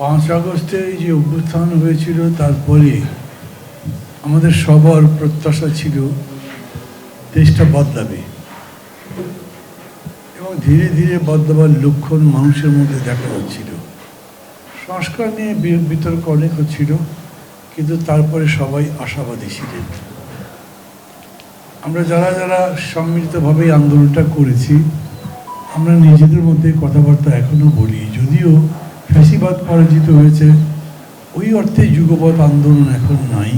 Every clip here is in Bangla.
পাঁচ আগস্টে যে অভ্যুত্থান হয়েছিল, তারপরে আমাদের সবার প্রত্যাশা ছিল দেশটা বদলাবে। এবং ধীরে ধীরে বদলাবার লক্ষণ মানুষের মধ্যে দেখা যাচ্ছিল। সংস্কার নিয়ে বিতর্ক অনেক হচ্ছিল, কিন্তু তারপরে সবাই আশাবাদী ছিলেন। আমরা যারা যারা সম্মিলিতভাবে আন্দোলনটা করেছি, আমরা নিজেদের মধ্যে কথাবার্তা এখনও বলি, যদিও ফ্যাসিবাদ পরাজিত হয়েছে, ওই অর্থে যুগপৎ আন্দোলন এখন নাই।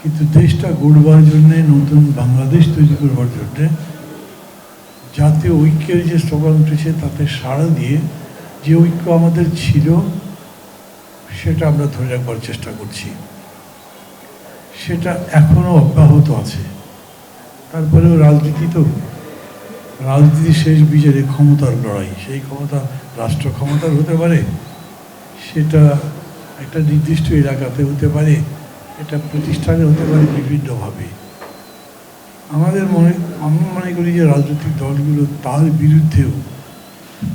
কিন্তু দেশটা গড়বার জন্যে, নতুন বাংলাদেশ তৈরি করবার জন্যে জাতীয় ঐক্যের যে স্লোগান উঠেছে, তাতে সাড়া দিয়ে যে ঐক্য আমাদের ছিল, সেটা আমরা ধরে রাখবার চেষ্টা করছি। সেটা এখনও অব্যাহত আছে। তারপরেও রাজনীতি তো রাজনীতির শেষ বিচারে ক্ষমতার লড়াই, সেই ক্ষমতা রাষ্ট্র ক্ষমতার হতে পারে, সেটা একটা নির্দিষ্ট এলাকাতে হতে পারে এটা প্রতিষ্ঠানে হতে পারে বিভিন্নভাবে। আমাদের মনে, আমি মনে করি যে রাজনৈতিক দলগুলো তার বিরুদ্ধেও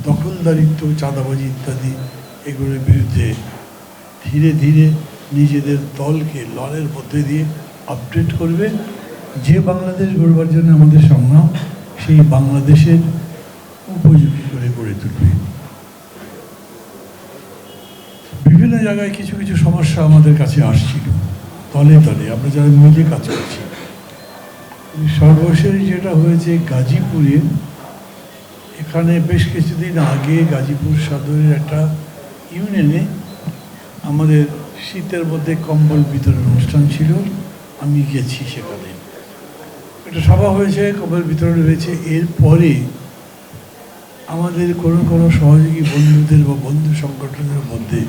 দখলদারিত্ব, চাঁদাবাজি ইত্যাদি এগুলোর বিরুদ্ধে ধীরে ধীরে নিজেদের দলকে লড়ের মধ্যে দিয়ে আপডেট করবে। যে বাংলাদেশ গড়বার জন্য আমাদের সংগ্রাম সেই বাংলাদেশের উপযোগী করে গড়ে তুলবে। বিভিন্ন জায়গায় কিছু কিছু সমস্যা আমাদের কাছে আসছিল, তলে তলে। আমরা যারা মিলে কাজ করছি, সর্বশেষ যেটা হয়েছে, গাজীপুরে এখানে বেশ কিছুদিন আগে গাজীপুর সদরের একটা ইউনিয়নে আমাদের শীতের মধ্যে কম্বল বিতরণ অনুষ্ঠান ছিল। আমি গেছি সেখানে। একটা সভা হয়েছে কম্বল বিতরণ হয়েছে এরপরে আমাদের কোনো কোনো সহযোগী বন্ধুদের বা বন্ধু সংগঠনের মধ্যে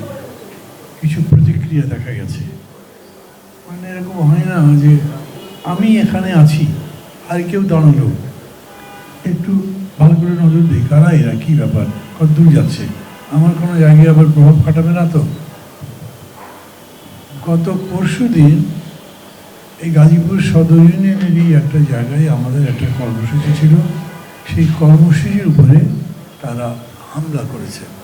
কিছু প্রতিক্রিয়া দেখা গেছে। মানে এরকম হয় না যে আমি এখানে আছি, আর কেউ দাঁড়াল। একটু ভালো করে নজর দিই, কারা এরা, কী ব্যাপার, কত দূর যাচ্ছে? আমার কোনো জায়গায় আবার প্রভাব খাটাবে না তো? গত পরশু দিন এই গাজীপুর সদর ইউনিয়নেরই একটা জায়গায় আমাদের একটা কর্মসূচি ছিল। সেই কর্মসূচির উপরে তারা হামলা করেছে।